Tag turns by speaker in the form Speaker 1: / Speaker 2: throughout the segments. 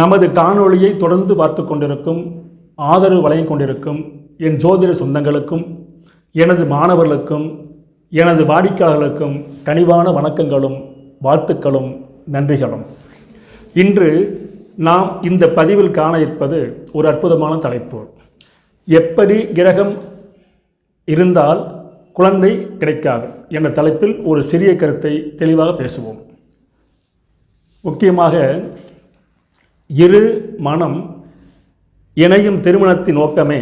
Speaker 1: நமது காணொளியை தொடர்ந்து பார்த்து கொண்டிருக்கும் ஆதரவு வழங்கிக் கொண்டிருக்கும் என் ஜோதிட சொந்தங்களுக்கும் எனது மாணவர்களுக்கும் எனது வாடிக்கையாளர்களுக்கும் கனிவான வணக்கங்களும் வாழ்த்துக்களும் நன்றிகளும். இன்று நாம் இந்த பதிவில் காண இருப்பது ஒரு அற்புதமான தலைப்பு. எப்படி கிரகம் இருந்தால் குழந்தை கிடைக்காது என்ற தலைப்பில் ஒரு சிறிய கருத்தை தெளிவாக பேசுவோம். முக்கியமாக இரு மனம் இணையும் திருமணத்தின் நோக்கமே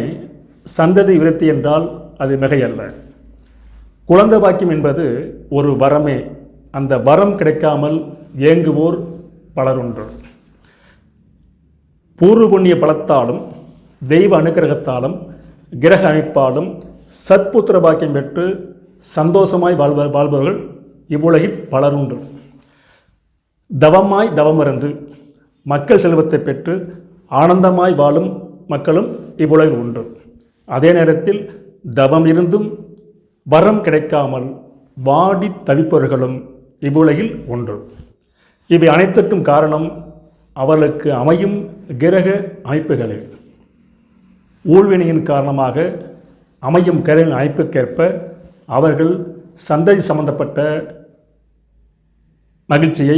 Speaker 1: சந்ததி விருத்தி என்றால் அது மிகையல்ல. குழந்தை பாக்கியம் என்பது ஒரு வரமே. அந்த வரம் கிடைக்காமல் ஏங்குவோர் பலருண்டு. பூர்வ புண்ணிய பலத்தாலும் தெய்வ அனுக்கிரகத்தாலும் கிரக அமைப்பாலும் சத்புத்திர பாக்கியம் பெற்று சந்தோஷமாய் வாழ்வ வாழ்பவர்கள் இவ்வுலகில் பலருண்டு. தவமாய் தவமிருந்து மக்கள் செல்வத்தை பெற்று ஆனந்தமாய் வாழும் மக்களும் இவ்வுலகில் உண்டு. அதே நேரத்தில் தவம் இருந்தும் வரம் கிடைக்காமல் வாடி தவிப்பவர்களும் இவ்வுலகில் ஒன்று இவை அனைத்துக்கும் காரணம் அவர்களுக்கு அமையும் கிரக அமைப்புகளே. ஊழ்வினையின் காரணமாக அமையும் கிரக அமைப்புக்கேற்ப அவர்கள் சந்ததி சம்பந்தப்பட்ட மகிழ்ச்சியை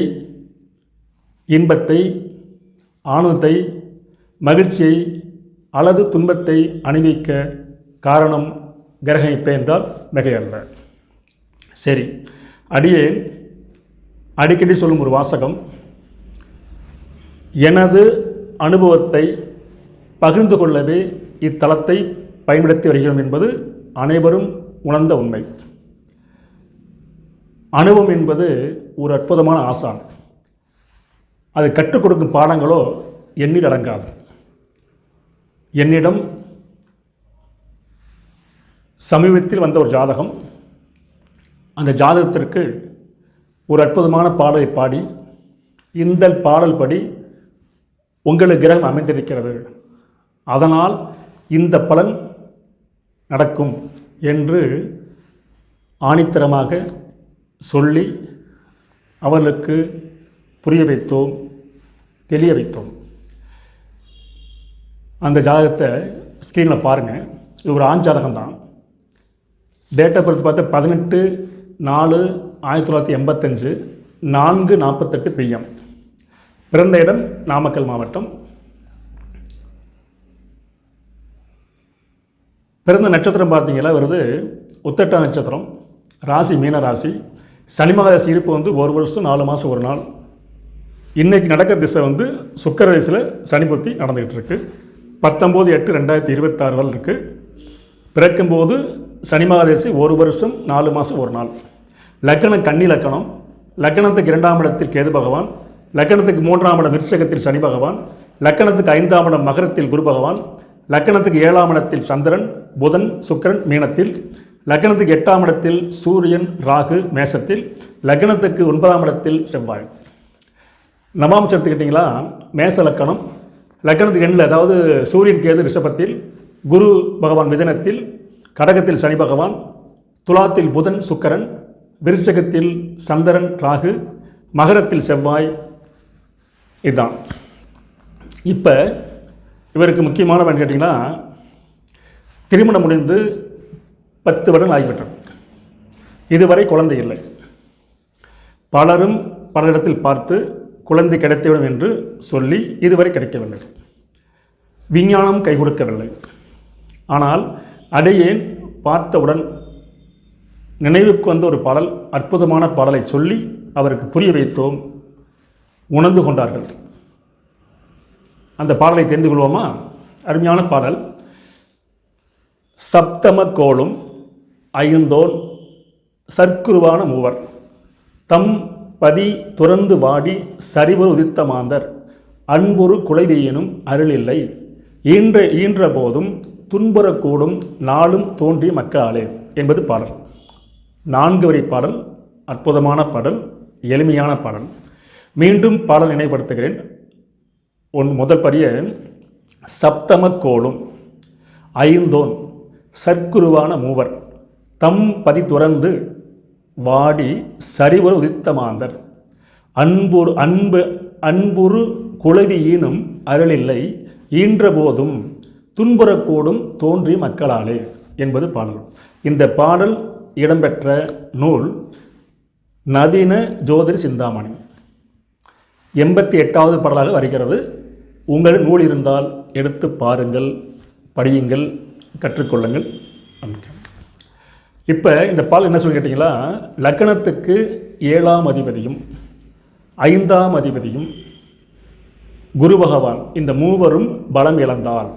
Speaker 1: இன்பத்தை ஆனந்தத்தை மகிழ்ச்சியை அல்லது துன்பத்தை அணிவிக்க காரணம் கிரகிப்பே என்றால் மிகையல்ல. சரி அடியேன் அடிக்கடி சொல்லும் ஒரு வாசகம். எனது அனுபவத்தை பகிர்ந்து கொள்ளவே இத்தலத்தை பயன்படுத்தி வருகிறோம் என்பது அனைவரும் உணர்ந்த உண்மை. அனுபவம் என்பது ஒரு அற்புதமான ஆசான். அது கற்றுக் கொடுக்கும் பாடங்களோ எண்ணில் அடங்காது. என்னிடம் சமீபத்தில் வந்த ஒரு ஜாதகம். அந்த ஜாதகத்திற்கு ஒரு அற்புதமான பாடலை பாடி இந்த பாடல் படி உங்களுக்கு கிரகம் அமைந்திருக்கிறது. அதனால் இந்த பலன் நடக்கும் என்று ஆணித்தரமாக சொல்லி அவர்களுக்கு புரிய வைத்தோம். தெளிய வைத்தோம் அந்த ஜாதகத்தை ஸ்க்ரீனில் பாருங்கள் இது ஒரு ஆண் ஜாதகம் தான் டேட் ஆஃப் பர்த் பார்த்தா பதினெட்டு நாலு ஆயிரத்தி தொள்ளாயிரத்தி எண்பத்தஞ்சு நான்கு நாற்பத்தெட்டு பிஎம் பிறந்த இடம் நாமக்கல் மாவட்டம். பிறந்த நட்சத்திரம் பார்த்தீங்கன்னா வருது உத்தட்ட நட்சத்திரம். ராசி மீன ராசி. சனி மகாராசி இருப்பு வந்து ஒரு வருஷம் நாலு மாதம் ஒரு நாள். இன்றைக்கி நடக்கிற திசை வந்து சுக்கர திசையில் சனி புத்தி நடந்துக்கிட்டு இருக்குது பத்தொம்போது எட்டு ரெண்டாயிரத்தி இருபத்தாறு வரை இருக்குது பிறக்கும்போது சனி மகாதேசி ஒரு வருஷம் நாலு மாதம் ஒரு நாள். லக்கணம் கன்னி லக்கணம் லக்கணத்துக்கு இரண்டாம் இடத்தில் கேது பகவான். லக்கணத்துக்கு மூன்றாம் இடம் விருட்சகத்தில் சனி பகவான். லக்கணத்துக்கு ஐந்தாம் இடம் மகரத்தில் குரு பகவான். லக்கணத்துக்கு ஏழாம் இடத்தில் சந்திரன் புதன் சுக்கிரன் மீனத்தில். லக்கணத்துக்கு எட்டாம் இடத்தில் சூரியன் ராகு மேசத்தில். லக்கணத்துக்கு ஒன்பதாம் இடத்தில் செவ்வாய். நவாம்சம் எடுத்துக்கிட்டிங்களா? மேச லக்கணம். லக்கணத்துக்கு எண்ணில் அதாவது சூரியன் கேது ரிஷபத்தில் குரு பகவான் மிதனத்தில் கடகத்தில் சனி பகவான் துலாத்தில் புதன் சுக்கரன் விருச்சகத்தில் சந்திரன் ராகு மகரத்தில் செவ்வாய் இதுதான். இப்போ இவருக்கு முக்கியமானவன் கேட்டிங்கன்னா திருமணம் முடிந்து பத்து வருடம் ஆகிவிட்டது. இதுவரை குழந்தை இல்லை. பலரும் பலரிடத்தில் பார்த்து குழந்தை கிடைத்துவிடும் என்று சொல்லி இதுவரை கிடைக்கவில்லை. விஞ்ஞானம் கை கொடுக்கவில்லை. ஆனால் அடையேன் பார்த்தவுடன் நினைவுக்கு வந்த ஒரு பாடல் அற்புதமான பாடலை சொல்லி அவருக்கு புரிய வைத்தோம். உணர்ந்து கொண்டார்கள். அந்த பாடலை தெரிந்து கொள்வோமா? அருமையான பாடல். சப்தம கோளும் ஐந்தோன் சர்க்குருவான மூவர். தம் பதி துறந்து வாடி சரிவரு உதித்த மாந்தர். அன்பொரு குலைவெயினும் அருளில்லை. ஈன்ற ஈன்ற போதும் துன்புறக்கூடும் நாளும் தோன்றிய மக்களாலே என்பது பாடல். நான்கு வரி பாடல் அற்புதமான பாடல் எளிமையான பாடல். மீண்டும் பாடல் நினைவுபடுத்துகிறேன். ஒன் முதல் பரிய சப்தமக்கோளும் ஐந்தோன் சற்குருவான மூவர். தம் பதி துறந்து வாடி சரிவரு உதித்த மாந்தர் அன்புரு அன்பு அன்புரு குளவி ஈனும் அருளில்லை. ஈன்றபோதும் துன்புறக்கூடும் தோன்றி மக்களாலே என்பது பாடல். இந்த பாடல் இடம்பெற்ற நூல் நவீன ஜோதிரி சிந்தாமணி. எண்பத்தி எட்டாவது பாடலாக வருகிறது. உங்கள் நூல் இருந்தால் எடுத்து பாருங்கள் படியுங்கள் கற்றுக்கொள்ளுங்கள். நன்றி. இப்போ இந்த பால் என்ன சொல்லி கேட்டிங்களா லக்கணத்துக்கு ஏழாம் அதிபதியும் ஐந்தாம் அதிபதியும் குரு பகவான் இந்த மூவரும் பலம் இழந்தால்.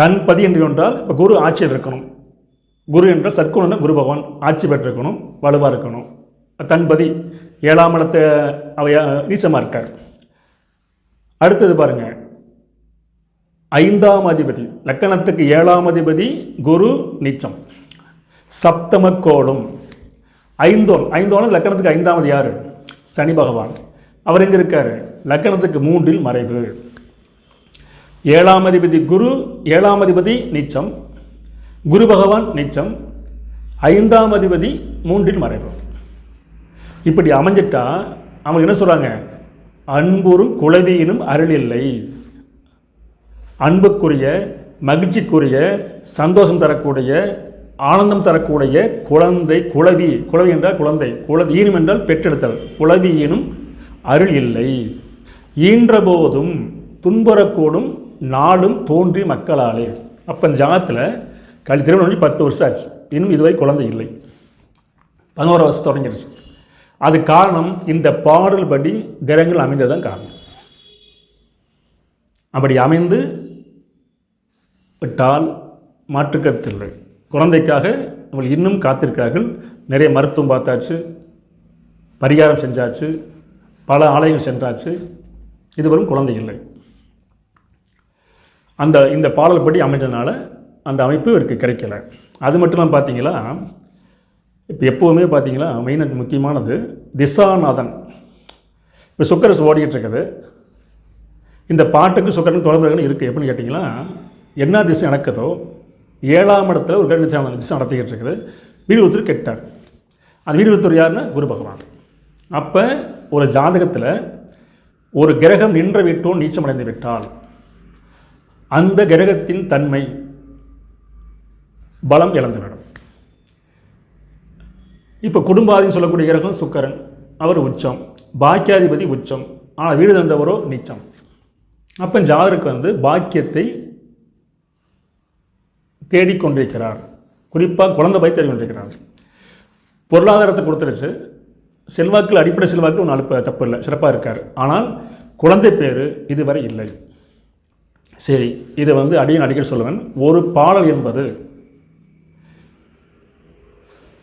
Speaker 1: தன் பதி என்று என்றால் இப்போ குரு ஆட்சியில் இருக்கணும் குரு என்ற சற்குணம்னா குரு பகவான் ஆட்சி பெற்றிருக்கணும் வலுவாக இருக்கணும். தன்பதி ஏழாம் இடத்தை அவைய நீச்சமாக இருக்கார். அடுத்தது பாருங்கள் ஐந்தாம் அதிபதி லக்கணத்துக்கு ஏழாம் அதிபதி குரு நீச்சம். சப்தம ஐந்தோன் ஐந்தோன் லக்கணத்துக்கு ஐந்தாவது யார்? சனி பகவான். அவர் எங்கே இருக்கார்? லக்கணத்துக்கு மூன்றில் மறைவு. ஏழாம் அதிபதி குரு ஏழாம் அதிபதி நீச்சம். குரு பகவான் நீச்சம். ஐந்தாம் அதிபதி மூன்றில் மறைவு. இப்படி அமைஞ்சிட்டா அவங்க என்ன சொல்கிறாங்க அன்புறும் குலவியினும் அருள் இல்லை அன்புக்குரிய மகிழ்ச்சிக்குரிய சந்தோஷம் தரக்கூடிய ஆனந்தம் தரக்கூடிய குழந்தை குளவி குளவி என்றால் குழந்தை குல ஈனும் என்றால் பெற்றெடுத்தல் குளவி ஈனும் அருள் இல்லை. ஈன்ற போதும் துன்புறக்கூடும் நாளும் தோன்றி மக்களாலே. அப்போ இந்த ஜாதத்தில் கல் திருமணம் பத்து வருஷம் ஆச்சு. இன்னும் இதுவரை குழந்தை இல்லை. பதினோரு வருஷம் தொடங்கிடுச்சு. அது காரணம் இந்த பாடல் படி கிரகங்கள் அமைந்ததுதான் காரணம். அப்படி அமைந்து விட்டால் மாற்றுக்கருத்தில்லை குழந்தைக்காக அவள் இன்னும் காத்திருக்கிறார்கள். நிறைய மருத்துவம் பார்த்தாச்சு பரிகாரம் செஞ்சாச்சு பல ஆலயங்கள் சென்றாச்சு. இதுவரும் குழந்தை இல்லை. அந்த இந்த பாடல் படி அமைஞ்சதுனால அந்த அமைப்பு இவருக்கு கிடைக்கல. அது மட்டும் இல்லாமல் பார்த்தீங்களா? இப்போ எப்போவுமே பார்த்தீங்களா? மெயின் முக்கியமானது திசாநாதன். இப்போ சுக்கரஸ் ஓடிக்கிட்டு இருக்குது இந்த பாட்டுக்கு சுக்கரன் தொடர்புகள் இருக்குது எப்படின்னு கேட்டிங்களா? என்ன திசை நடக்குதோ ஏழாம் இடத்துல ஒரு கருணை திசை நடத்திக்கிட்டு இருக்குது. வீரபுத்தர் கெட்டார். அந்த வீரபுத்தர் யாருன்னா? குரு பகவான். அப்போ ஒரு ஜாதகத்தில் ஒரு கிரகம் நின்ற விட்டோன் நீச்சமடைந்து விட்டால் அந்த கிரகத்தின் தன்மை பலம் இழந்துவிடும் இப்போ குடும்பாதின்னு சொல்லக்கூடிய கிரகம் சுக்கரன். அவர் உச்சம். பாக்கியாதிபதி உச்சம். ஆனால் வீடு தந்தவரோ நீச்சம். அப்போ ஜாதருக்கு வந்து பாக்கியத்தை தேடிக்கொண்டிருக்கிறார். குறிப்பாக குழந்தை பை தேடிக்கொண்டிருக்கிறார் பொருளாதாரத்தை கொடுத்துருச்சு செல்வாக்கில் அடிப்படை செல்வாக்கு ஒன்றும் அழுப்ப தப்பு இல்லை. சிறப்பாக இருக்கார். ஆனால் குழந்தை பேர் இதுவரை இல்லை. சரி இதை வந்து அடியன் அடிக்கடி சொல்லுவேன். ஒரு பாடல் என்பது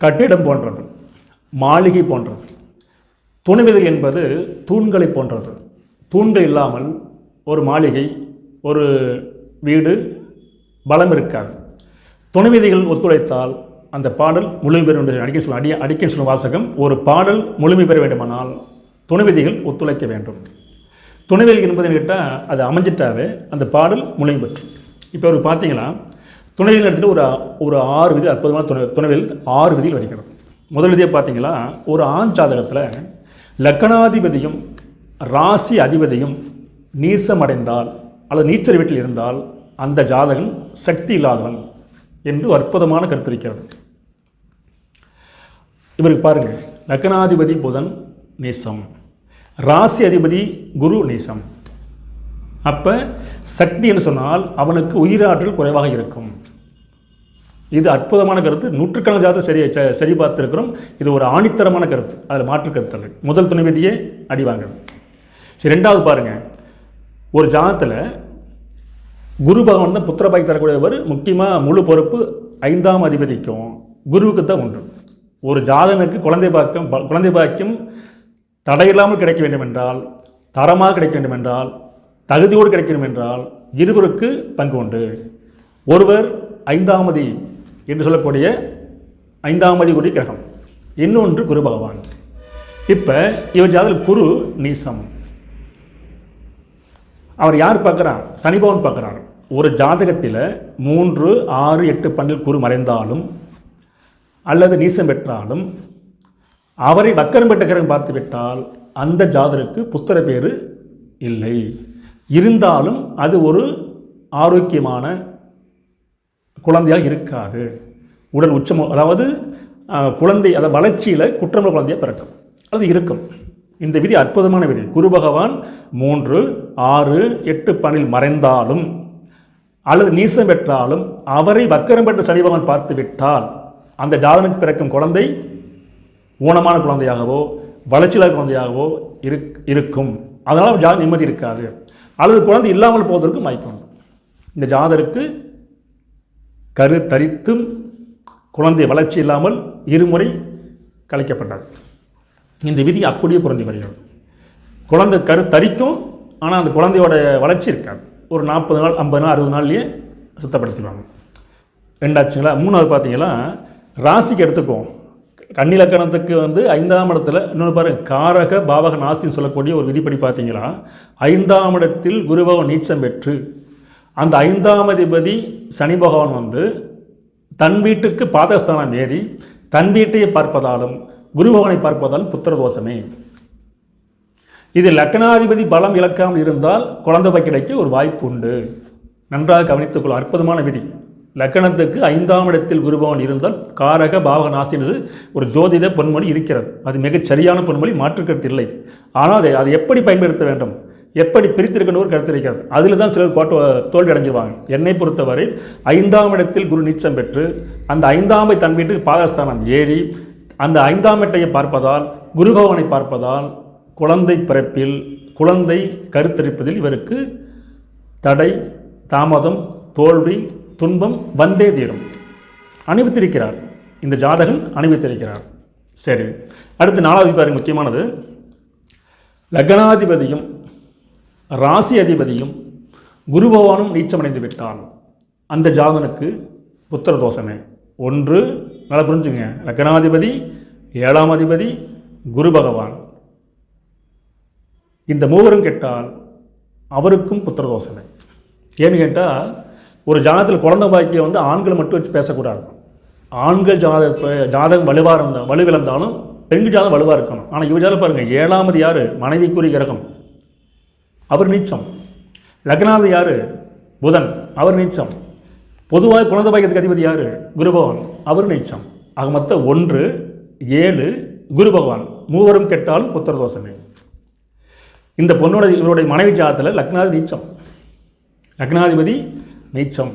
Speaker 1: கட்டிடம் போன்றது மாளிகை போன்றது துணைவிதல் என்பது தூண்களை போன்றது. தூண்கள் இல்லாமல் ஒரு மாளிகை ஒரு வீடு பலம் இருக்காது. துணைவிதிகள் ஒத்துழைத்தால் அந்த பாடல் முழுமை பெற வேண்டும் அடிக்க சொல்ல அடிய அடிக்க சொல்லும் வாசகம் ஒரு பாடல் முழுமை பெற வேண்டுமானால் துணைவிதிகள் ஒத்துழைக்க வேண்டும். துணைவிதிகள் என்பதுன்னு கேட்டால் அது அமைஞ்சிட்டாவே அந்த பாடல் முழுமை பெற்றும் இப்போ ஒரு பார்த்தீங்கன்னா துணைவியல் எடுத்துகிட்டு ஒரு ஒரு ஆறு விதி அற்புதமான துணை துணைவியல் ஆறு விதியில் வருகிறது. முதல் விதியை பார்த்தீங்களா ஒரு ஆண் ஜாதகத்தில் லக்கணாதிபதியும் ராசி அதிபதியும் நீசமடைந்தால் அல்லது நீச்சல் வீட்டில் இருந்தால் அந்த ஜாதகன் சக்தி இல்லாதவன். என்று அற்புதமான கருத்து இருக்கிறது. இவருக்கு பாருங்கள் லக்னாதிபதி புதன் நேசம் ராசி அதிபதி குரு நேசம். அப்போ சக்தி என்று சொன்னால் அவனுக்கு உயிராற்றல் குறைவாக இருக்கும். இது அற்புதமான கருத்து. நூற்றுக்கணக்கான ஜாதகம் சரி ச- சரி பார்த்துருக்கிறோம். இது ஒரு ஆணித்தரமான கருத்து. அதில் மாற்று கருத்து முதல் துணைவதியே அடிவாங்க. சரி ரெண்டாவது பாருங்க. ஒரு ஜாதகத்தில் குரு பகவான் தான் புத்திர பாக்கி தரக்கூடியவர். முக்கியமாக முழு பொறுப்பு ஐந்தாம் அதிபதிக்கும். குருவுக்கு தான் உண்டு. ஒரு ஜாதகனுக்கு குழந்தை பாக்கியம் ப- குழந்தை பாக்கியம் தடையில்லாமல் கிடைக்க வேண்டும் என்றால் தரமாக கிடைக்க வேண்டும் என்றால் தகுதியோடு கிடைக்கணும் என்றால் இருவருக்கு பங்கு உண்டு. ஒருவர் ஐந்தாமதி என்று சொல்லக்கூடிய ஐந்தாமதி குடி கிரகம். இன்னொன்று குரு பகவான். இப்போ இவர் ஜாதகத்தில் குரு நீசம். அவர் யார் பார்க்குறார்? சனிபவன் பார்க்குறாரு. பார்க்குறார் ஒரு ஜாதகத்தில் மூன்று ஆறு எட்டு பன்னில் குரு மறைந்தாலும் அல்லது நீசம் பெற்றாலும் அவரை வக்கரம் பெற்ற கிரகம் அந்த ஜாதருக்கு புத்திர பேர் இல்லை. இருந்தாலும் அது ஒரு ஆரோக்கியமான குழந்தையாக இருக்காது. உடல் உச்சமோ அதாவது குழந்தை அதாவது வளர்ச்சியில் குற்றமுள்ள குழந்தையாக பிறக்கும். அது இருக்கும். இந்த விதி அற்புதமான விதி. குரு பகவான் மூன்று ஆறு எட்டு பணில் மறைந்தாலும் அல்லது நீசம் பெற்றாலும் அவரை வக்கரம் பெற்ற சனி பகவான் பார்த்து விட்டால் அந்த ஜாதனுக்கு பிறக்கும் குழந்தை ஊனமான குழந்தையாகவோ வளர்ச்சியில்லாத குழந்தையாகவோ இருக் இருக்கும். அதனால் ஜாத நிம்மதி இருக்காது. அல்லது குழந்தை இல்லாமல் போவதற்கும் வாய்ப்பு உண்டு. இந்த ஜாதருக்கு கரு தரித்தும் குழந்தை வளர்ச்சி இல்லாமல் இருமுறை கலைக்கப்பட்டது இந்த விதி அப்படியே புரிஞ்சு வருகிறது குழந்தை கரு தரிக்கும் ஆனால் அந்த குழந்தையோட வளர்ச்சி இருக்காது. ஒரு நாற்பது நாள் ஐம்பது நாள் அறுபது நாள்லேயே சுத்தப்படுத்திடுவாங்க. ரெண்டாச்சுங்களா மூணாவது பார்த்தீங்கன்னா ராசிக்கு எடுத்துக்குவோம். கண்ணிலக்கணத்துக்கு வந்து ஐந்தாம் இடத்துல இன்னொன்று பாருங்க காரக பாவக நாஸ்தின்னு சொல்லக்கூடிய ஒரு விதிப்படி பார்த்தீங்களா ஐந்தாம் இடத்தில் குருபவன் நீச்சம் பெற்று அந்த ஐந்தாம் அதிபதி சனி பகவான் வந்து தன் வீட்டுக்கு பாதஸ்தானம் ஏறி தன் வீட்டையே பார்ப்பதாலும் குருபவனை பார்ப்பதால் புத்திர தோஷமே இது லக்னாதிபதி பலம் இழக்காமல் இருந்தால் குழந்தை கிடைக்க ஒரு வாய்ப்பு உண்டு. நன்றாக கவனித்துக்கொள்ளும் அற்புதமான விதி. லக்கணத்துக்கு ஐந்தாம் இடத்தில் குருபவன் இருந்தால் காரக பாவக நாஸ்தி என்று ஒரு ஜோதிட பொன்மொழி இருக்கிறது. அது மிகச் சரியான பொன்மொழி மாற்றுக்கருத்து இல்லை. ஆனால் அதை அதை எப்படி பயன்படுத்த வேண்டும்? எப்படி பிரித்திருக்கணும் கருத்திருக்கிறது கருத்து இருக்கிறது. அதில் தான் சிலர் கோட்ட தோல்வி அடைஞ்சிருவாங்க. என்னை பொறுத்தவரை ஐந்தாம் இடத்தில் குரு நீச்சம் பெற்று அந்த ஐந்தாமை தன் வீட்டுக்கு பாதஸ்தானம் ஏறி அந்த ஐந்தாம் எட்டையை பார்ப்பதால் குருபவனை பார்ப்பதால் குழந்தை பிறப்பில் குழந்தை கருத்தரிப்பதில் இவருக்கு தடை தாமதம் தோல்வி துன்பம் வந்தே தீரும். அணிவித்திருக்கிறார். இந்த ஜாதகன் அணிவித்திருக்கிறார். சரி அடுத்து நாலாவது பாருங்க முக்கியமானது. லக்னாதிபதியும் ராசி அதிபதியும் குரு பகவானும் நீச்சமடைந்து விட்டால் அந்த ஜாதனுக்கு புத்திர தோஷமே. ஒன்று நல்லா புரிஞ்சுங்க. லக்னாதிபதி ஏழாம் அதிபதி குரு பகவான். இந்த மூவரும் கெட்டால் அவருக்கும் புத்திர தோசனை ஏன்னு கேட்டால் ஒரு ஜாதகத்தில் குழந்தை பாக்கியம் வந்து ஆண்கள் மட்டும் வச்சு பேசக்கூடாது. ஆண்கள் ஜாத ஜாதகம் வலுவாக இருந்தால் வலுவிழந்தாலும் பெண்கு ஜாதகம் வலுவாக இருக்கணும். ஆனால் இவர் ஜாதகம் பாருங்கள் ஏழாமது யார்? மனைவிக்குரிய கிரகம். அவர் நீச்சம். லக்னாவது யார்? புதன். அவர் நீச்சம். பொதுவாக குழந்தை பாக்கியத்துக்கு அதிபதி யார்? குரு பகவான். அவர் நீச்சம். ஆக மொத்தம் ஒன்று ஏழு குரு பகவான். மூவரும் கெட்டாலும் புத்திர தோஷமே. இந்த பொண்ணோட இவருடைய மனைவி ஜாதத்தில் லக்னாதி நீச்சம். லக்னாதிபதி நீச்சம்.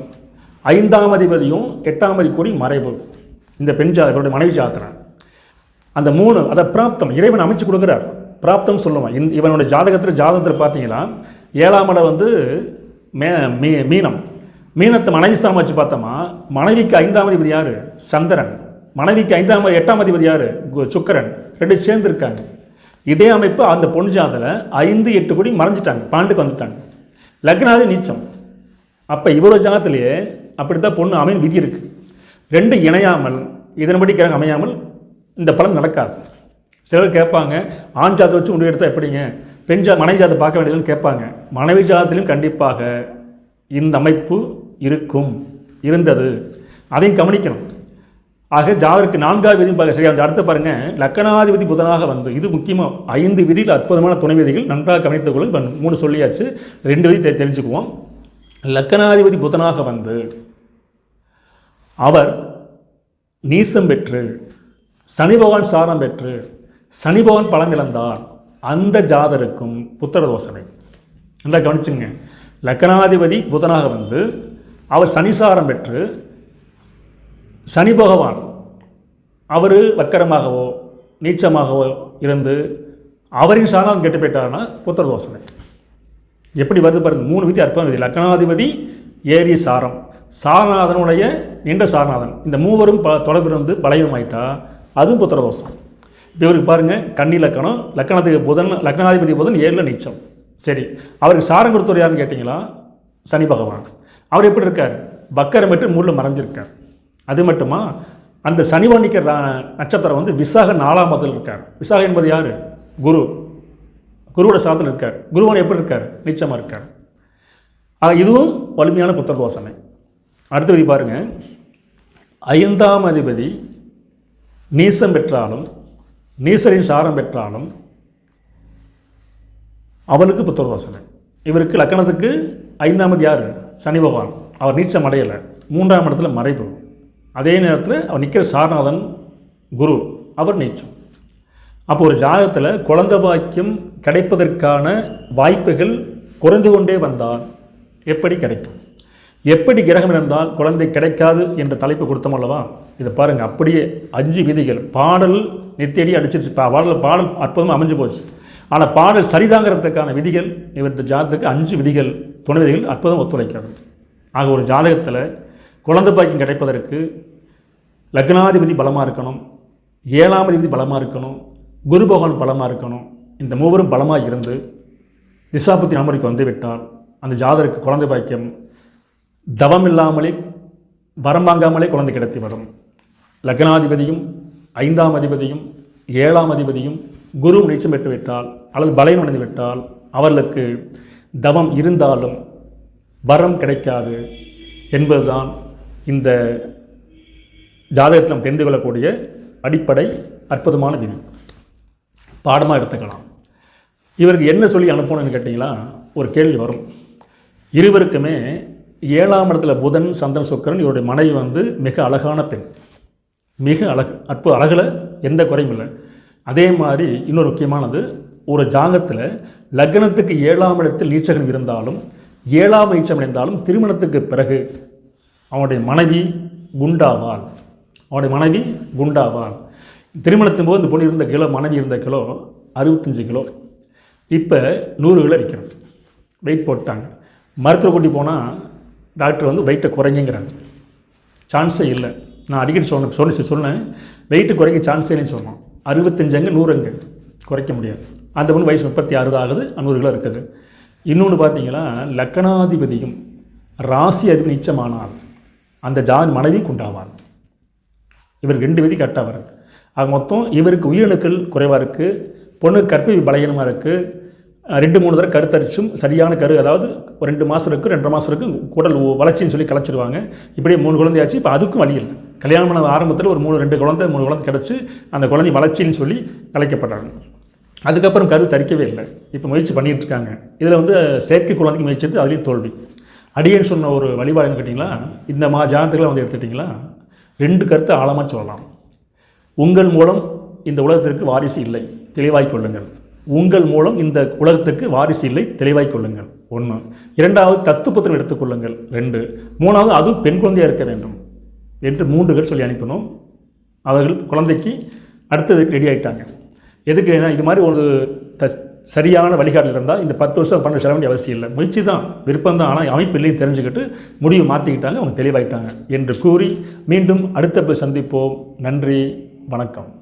Speaker 1: ஐந்தாம் அதிபதியும் எட்டாம் அதிபதி மறைவு. இந்த பெண் ஜா இவருடைய மனைவி ஜாத்திரம் அந்த மூணு அதை பிராப்தம். இறைவன் அமைச்சு கொடுக்குறார். பிராப்தம் சொல்லுவான். இந்த இவனுடைய ஜாதகத்தில் ஜாதகத்தில் பார்த்தீங்கன்னா ஏழாம் இடம் வந்து மே மீ மீனம். மீனத்தை மனைவி ஸ்தானம் வச்சு பார்த்தோமா? மனைவிக்கு ஐந்தாம் அதிபதி யார்? சந்திரன். மனைவிக்கு ஐந்தாம் எட்டாம் அதிபதி யார்? சுக்கரன். ரெண்டு சேர்ந்து இருக்காங்க இதே அமைப்பு அந்த பொண்ணு ஜாதத்தில் ஐந்து எட்டு கோடி மறைஞ்சிட்டாங்க. பாண்டுக்கு வந்துட்டாங்க. லக்னாதி நீச்சம். அப்போ இவ்வளோ ஜாதத்திலேயே அப்படித்தான் பொண்ணு அமைன் விதி இருக்குது ரெண்டு இணையாமல் இதன்படி கிழங்கு அமையாமல் இந்த பலன் நடக்காது. சிலர் கேட்பாங்க ஆண் ஜாதத்தை வச்சு முடிவு எடுத்தால் எப்படிங்க? பெண் ஜா மனைவி ஜாதத்தை பார்க்க வேண்டியதுன்னு கேட்பாங்க. மனைவி ஜாதத்திலையும் கண்டிப்பாக இந்த அமைப்பு இருக்கும் இருந்தது. அதையும் கவனிக்கணும். ஆக ஜாதருக்கு நான்காவது விதியும் பார்க்க சரி அந்த அடுத்து பாருங்கள் லக்கணாதிபதி புதனாக வந்து இது முக்கியமாக ஐந்து விதியில் அற்புதமான துணை விதிகள் நன்றாக கவனித்துக் கொள்ள மூணு சொல்லியாச்சு. ரெண்டு விதி தெ- தெரிஞ்சுக்குவோம் லக்கணாதிபதி புதனாக வந்து அவர் நீசம் பெற்று சனி பகவான் சாரம் பெற்று சனி பகவான் பலம் இழந்தார். அந்த ஜாதருக்கும் புத்திர தோசனை நல்லா கவனிச்சுங்க. லக்கணாதிபதி புதனாக வந்து அவர் சனிசாரம் பெற்று சனி பகவான் அவர் வக்கரமாகவோ நீச்சமாகவோ இருந்து அவரின் சாணம் கெட்டு போயிட்டாருன்னா புத்திர தோசனை எப்படி வருது பாருங்க மூணு விதி அற்புதம் விதி. லக்னாதிபதி ஏரி சாரம். சாரநாதனுடைய நின்ற சாரநாதன். இந்த மூவரும் ப தொடர்பு இருந்து பலவீனமாயிட்டா அதுவும் புத்திர தோஷம். இப்போ இவருக்கு பாருங்க கன்னி லக்கணம் லக்கணத்துக்கு புதன் லக்னாதிபதி புதன் ஏழில் நீச்சம். சரி அவருக்கு சாரம் கொடுத்தவர் யாருன்னு கேட்டிங்களா? சனி பகவான். அவர் எப்படி இருக்கார்? பக்கரம் பெற்று மூணில் மறைஞ்சிருக்கார். அது மட்டுமா? அந்த சனிவாண்டிக்க நட்சத்திரம் வந்து விசாக நாலாம் மதத்தில் இருக்கார். விசாக என்பது யார்? குரு. குருவோட சாதத்தில் இருக்கார். குருவான் எப்படி இருக்கார்? நிச்சயமாக இருக்கார். இதுவும் வலிமையான புத்திர தோசனை அடுத்த விதி பாருங்கள் ஐந்தாம் அதிபதி நீசம் பெற்றாலும் நீசரின் சாரம் பெற்றாலும் அவளுக்கு புத்திர தோசனை இவருக்கு லக்கணத்துக்கு ஐந்தாமது யார்? சனி பகவான். அவர் நீச்சம் அடையலை மூன்றாம் இடத்துல மறைபுறம் அதே நேரத்தில் அவர் நிற்கிற சாரநாதன் குரு. அவர் நீச்சம் அப்போ ஒரு ஜாதகத்தில் குழந்தை பாக்கியம் கிடைப்பதற்கான வாய்ப்புகள் குறைந்து கொண்டே வந்தால் எப்படி கிடைக்கும்? எப்படி கிரகம் இருந்தால் குழந்தை கிடைக்காது என்ற தலைப்பு கொடுத்தோம் அல்லவா? இதை பாருங்கள் அப்படியே அஞ்சு விதிகள். பாடல் நித்தியடி அடிச்சிருச்சு. பாடல் பாடல் அற்புதமாக அமைஞ்சு போச்சு. ஆனால் பாடல் சரிதாங்கிறதுக்கான விதிகள் இவரது ஜாதத்துக்கு அஞ்சு விதிகள் துணைவிதிகள் அற்புதம் ஒத்துழைக்கிறது. ஆக ஒரு ஜாதகத்தில் குழந்தை பாக்கியம் கிடைப்பதற்கு லக்னாதிபதி பலமாக இருக்கணும் ஏழாம் அதிபதி பலமாக இருக்கணும் குரு பகவான் பலமாக இருக்கணும் இந்த மூவரும் பலமாக இருந்து திசாபத்தி நம்பருக்கு வந்து விட்டால் அந்த ஜாதருக்கு குழந்தை பாக்கியம் தவம் இல்லாமலே வரம் வாங்காமலே குழந்தை கிடைத்து வரும். லக்னாதிபதியும் ஐந்தாம் அதிபதியும் ஏழாம் அதிபதியும் குரு நீச்சம் பெற்று விட்டால் அல்லது பலயம் அடைந்து விட்டால் அவர்களுக்கு தவம் இருந்தாலும் வரம் கிடைக்காது என்பதுதான் இந்த ஜாதகத்தில் நாம் தெரிந்து கொள்ளக்கூடிய அடிப்படை அற்புதமான விதி. பாடமாக எடுத்துக்கலாம். இவருக்கு என்ன சொல்லி அனுப்பணும்னு கேட்டிங்களா? ஒரு கேள்வி வரும். இருவருக்குமே ஏழாம் இடத்துல புதன் சந்திரன் சுக்கரன் இவருடைய மனைவி வந்து மிக அழகான பெண். மிக அழகு அற்புத அழகில் எந்த குறையும் இல்லை. அதே மாதிரி இன்னொரு முக்கியமானது ஒரு ஜாகத்தில் லக்னத்துக்கு ஏழாம் இடத்தில் நீச்சகம் இருந்தாலும் ஏழாம் நீச்சம் அடைந்தாலும் திருமணத்துக்கு பிறகு அவனுடைய மனைவி குண்டாவாள். அவனுடைய மனைவி குண்டாவாள். திருமணத்தின் போது இந்த பொண்ணு இருந்த கிலோ மனைவி இருந்த கிலோ அறுபத்தஞ்சு கிலோ. இப்போ நூறு கிலோ விற்கிறோம் வெயிட் போட்டாங்க. மருத்துவ கூட்டி போனால் டாக்டர் வந்து வெயிட்டை குறைங்கிறாங்க சான்ஸே இல்லை. நான் அடிக்கடி சொன்ன சொல்லி சொன்னேன். வெயிட்டு குறைக்க சான்ஸே இல்லைன்னு சொன்னோம் அறுபத்தஞ்சங்க நூறுங்க குறைக்க முடியாது. அந்த பொண்ணு வயசு முப்பத்தி ஆறு ஆகுது நூறு கிலோ இருக்குது. இன்னொன்று பார்த்தீங்கன்னா லக்கணாதிபதியும் ராசி அதிபதி நிச்சயமானால் அந்த ஜாதி மனைவி குண்டாவார் இவர் ரெண்டு விதி கரெக்டாக வரும். ஆக மொத்தம் இவருக்கு உயிரணுக்கள் குறைவாக இருக்குது பொண்ணு கற்பி பலகீனமாக இருக்குது ரெண்டு மூணு தடவை கருத்தரிச்சும் சரியான கரு அதாவது ரெண்டு மாதம் இருக்குது ரெண்டரை மாதம் இருக்குது குடல் வளர்ச்சின்னு சொல்லி கலைச்சிடுவாங்க இப்படியே மூணு குழந்தையாச்சு இப்போ அதுக்கும் வழி இல்லை. கல்யாணம் பண்ண ஆரம்பத்தில் ஒரு மூணு ரெண்டு குழந்தை மூணு குழந்தை கிடச்சி அந்த குழந்தை வளர்ச்சின்னு சொல்லி கலைக்கப்பட்டாங்க அதுக்கப்புறம் கரு தரிக்கவே இல்லை. இப்போ முயற்சி பண்ணிகிட்டு இருக்காங்க. இதில் வந்து செயற்கை குழந்தைக்கு முயற்சி எடுத்து அதுலேயும் தோல்வி. அடியேன்னு சொன்ன ஒரு வழிபாடுன்னு கேட்டிங்களா? இந்த மா ஜாதகத்தில் வந்து எடுத்துட்டிங்களா ரெண்டு கருத்தை ஆழமாக சொல்லலாம். உங்கள் மூலம் இந்த உலகத்திற்கு வாரிசு இல்லை தெளிவாய் கொள்ளுங்கள். உங்கள் மூலம் இந்த உலகத்துக்கு வாரிசு இல்லை தெளிவாய் கொள்ளுங்கள். ஒன்று இரண்டாவது தத்துவத்திரம் எடுத்துக்கொள்ளுங்கள் ரெண்டு. மூணாவது அதுவும் பெண் குழந்தையாக இருக்க வேண்டும் என்று மூன்று பேர் சொல்லி அனுப்பினோம். அவர்கள் குழந்தைக்கு அடுத்ததுக்கு ரெடி ஆகிட்டாங்க எதுக்கு இது மாதிரி ஒரு த சரியான வழிகாட்டில் இருந்தால் இந்த பத்து வருஷம் பண்ண செலவு வேண்டிய அவசியம் இல்லை. முயற்சி தான் விருப்பம் தான். ஆனால் அமைப்பு இல்லைன்னு தெரிஞ்சுக்கிட்டு முடிவு மாற்றிக்கிட்டாங்க அவங்க தெளிவாயிட்டாங்க என்று கூறி மீண்டும் அடுத்த சந்திப்போம். நன்றி வணக்கம்.